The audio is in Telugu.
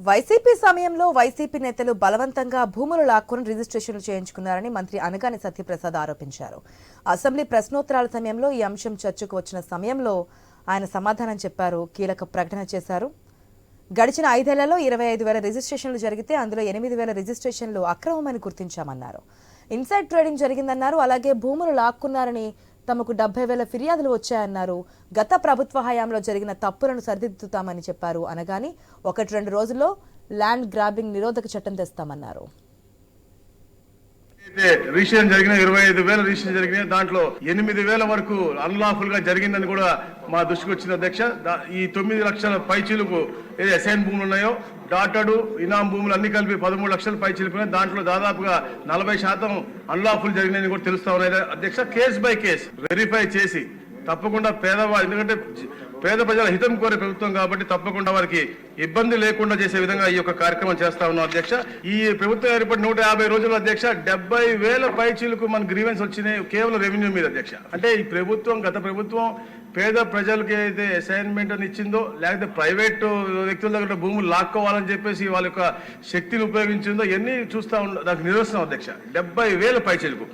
వైసీపీ సమయంలో వైసీపీ నేతలు బలవంతంగా భూములు లాక్కుని రిజిస్ట్రేషన్లు చేయించుకున్నారని మంత్రి అనగాని సత్యప్రసాద్ ఆరోపించారు. అసెంబ్లీ ప్రశ్నోత్తరాల సమయంలో ఈ అంశం చర్చకు వచ్చిన సమయంలో ఆయన సమాధానం చెప్పారు. కీలక ప్రకటన చేశారు. గడిచిన ఐదేళ్ళలో ఇరవై ఐదు వేల రిజిస్ట్రేషన్లు జరిగితే అందులో ఎనిమిది వేల రిజిస్ట్రేషన్లు అక్రమమని గుర్తించామన్నారు. ఇన్సైడ్ ట్రేడింగ్ జరిగిందన్నారు. అలాగే భూములు లాక్కున్నారని తమకు డెబ్బై వేల ఫిర్యాదులు వచ్చాయన్నారు. గత ప్రభుత్వ హయాంలో జరిగిన తప్పులను సరిదిద్దుతామని చెప్పారు. అనగాని ఒకటి రెండు రోజుల్లో ల్యాండ్ గ్రాబింగ్ నిరోధక చట్టం తెస్తామన్నారు. రిజిస్ట్రేషన్ జరిగిన ఇరవై ఐదు వేల రిజిస్ట్రేషన్ జరిగినాయి దాంట్లో ఎనిమిది వేల వరకు అన్లాఫుల్గా జరిగిందని కూడా మా దృష్టికి వచ్చిన అధ్యక్ష. ఈ తొమ్మిది లక్షల పైచీలకు ఏది అసైన్ భూములు ఉన్నాయో డాటడు ఇనాం భూములు అన్ని కలిపి పదమూడు లక్షల పై దాంట్లో దాదాపుగా నలభై శాతం అన్లాఫుల్ జరిగినాయని కూడా తెలుస్తా ఉన్నాయి. అధ్యక్ష కేస్ బై కేస్ వెరిఫై చేసి తప్పకుండా పేదవాళ్ళు ఎందుకంటే పేద ప్రజల హితం కోరే ప్రభుత్వం కాబట్టి తప్పకుండా వారికి ఇబ్బంది లేకుండా చేసే విధంగా ఈ యొక్క కార్యక్రమం చేస్తా ఉన్నాం అధ్యక్ష. ఈ ప్రభుత్వం ఏర్పడి నూట యాభై రోజుల అధ్యక్ష డెబ్బై వేల పైచీలకు మన గ్రీవెన్స్ వచ్చినాయి కేవలం రెవెన్యూ మీద అధ్యక్ష. అంటే ఈ ప్రభుత్వం గత ప్రభుత్వం పేద ప్రజలకి అయితే అసైన్మెంట్ అని ఇచ్చిందో లేకపోతే ప్రైవేట్ వ్యక్తుల దగ్గర భూములు లాక్కోవాలని చెప్పేసి వాళ్ళ యొక్క శక్తిని ఉపయోగించిందో ఇవన్నీ చూస్తా ఉండ దానికి నిరసనం అధ్యక్ష. డెబ్బై వేల పైచీలకు.